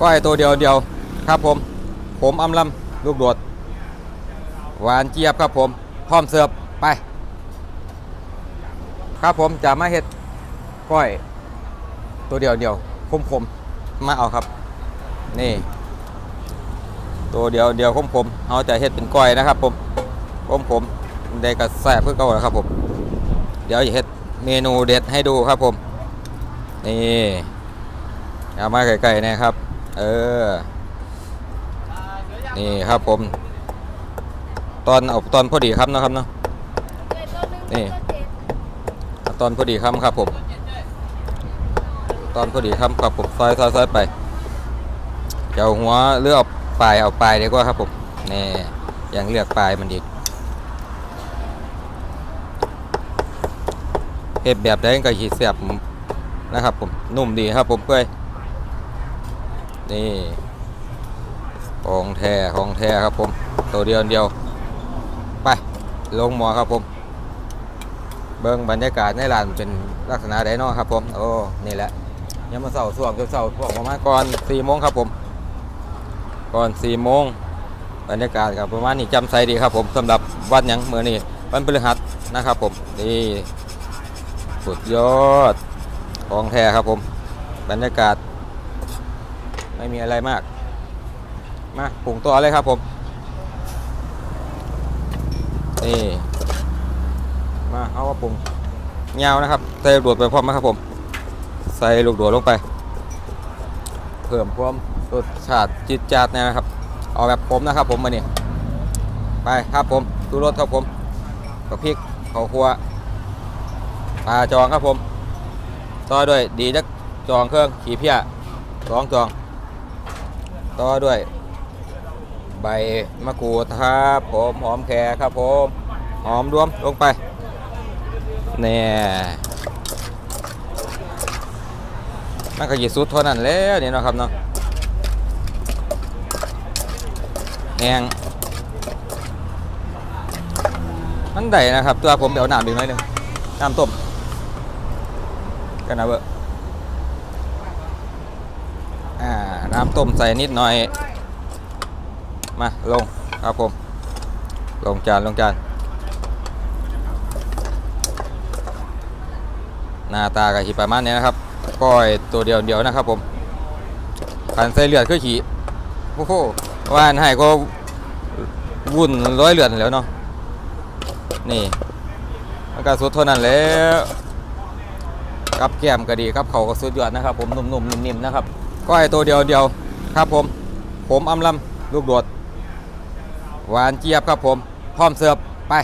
ก้อยตัวเดียวเดียวครับผม ผมอำลำลูกโดด หวานเจี๊ยบครับผม พร้อมเสิร์ฟไป ครับผมจะมาเฮ็ดก้อย ตัวเดียวเดียวคมคมมาเอาครับ นี่ ตัวเดียวเดียวคมคมเอาจะเฮ็ดเป็นก้อยนะครับ ผมคมคมได้กระแสบเพื่อเก่าแล้วครับผม เดี๋ยวจะเฮ็ดเมนูเด็ดให้ดูครับผม นี่เอามาไก่ๆนะครับ เออ นี่ครับผม ตอนเอาตอนพอดีครับเนาะครับเนาะ นี่เอาตอนพอดีคำครับผม ตอนพอดีคำครับผมซอยซอยซอยไปจะเอาหัวเลือกเอาปลายเอาปลายดีกว่าครับผมนี่ยังเลือกปลายมันอีกเห็ดแบบได้ก็ขีดเสียบนะครับผมนุ่มดีครับผมเพื่อย นี่ของแท้ของแท้ครับผม ตัวเดียวเดียว ไป ลงหมอครับผม เบิ้งบรรยากาศในร้านเป็นลักษณะใดนาะครับผม โอ้ นี่แหละยังมาเสาร์ส่วงจนเสาร์พวกประมาณก่อน4โมงครับผม ก่อน4โมงบรรยากาศครับประมาณนี้จำใส่ดีครับผมสำหรับวันยังเมื่อนี้วันพฤหัสนะครับผมนี่สุดยอดของแท้ครับผม บรรยากาศ ไม่มีอะไรมาก มาปรุงตัวเลยครับผม นี่ มาเอาว่าปรุงเงานะครับ ใส่ลูกโดดไปพร้อมนะครับผม ใส่ลูกโดดลงไป เพิ่มความรสชาติจิตจัดเนี่ยนะครับ เอาแบบผมนะครับผมมาเนี่ยไปครับผม ดูรสครับผมกับพริกข้าวคั่วปลาจองครับผม ต่อด้วยดีจักจองเครื่อง ขี่เพี้ยสองจอง ต่อด้วย ใบมะกรูดครับผมหอมแขกครับผมหอมรวมลงไปเนี่ยมันก็หยิสุดเท่านั้นแล้วนี่เนะครับเนาะแหงมันได้นะครับ ตัวผมเดี๋ยวน้ำดื่มหน่อยหนึงน้ำต้มกันนะเบอร์อ่า น้ำต้มใส่นิดหน่อย มาลงครับผม ลงจานลงจานหน้าตากับขีประมาณนี้นะครับก้อยตัวเดียวเดียวนะครับผมขันใส่เลือดก็ขี่โอ้โหว่านให้ก็วุ่นร้อยเลือดแล้วเนาะนี่มันก็สุดเท่านั้นแล้วกับแก้มก็ดีครับเขาก็สุดยอดนะครับ ผมนุ่มๆนิ่มๆนะครับ ก้อยตัวเดียวเดียวครับผม ผมอำลำลูกโดด หวานเจี๊ยบครับผม พร้อมเสิร์ฟไป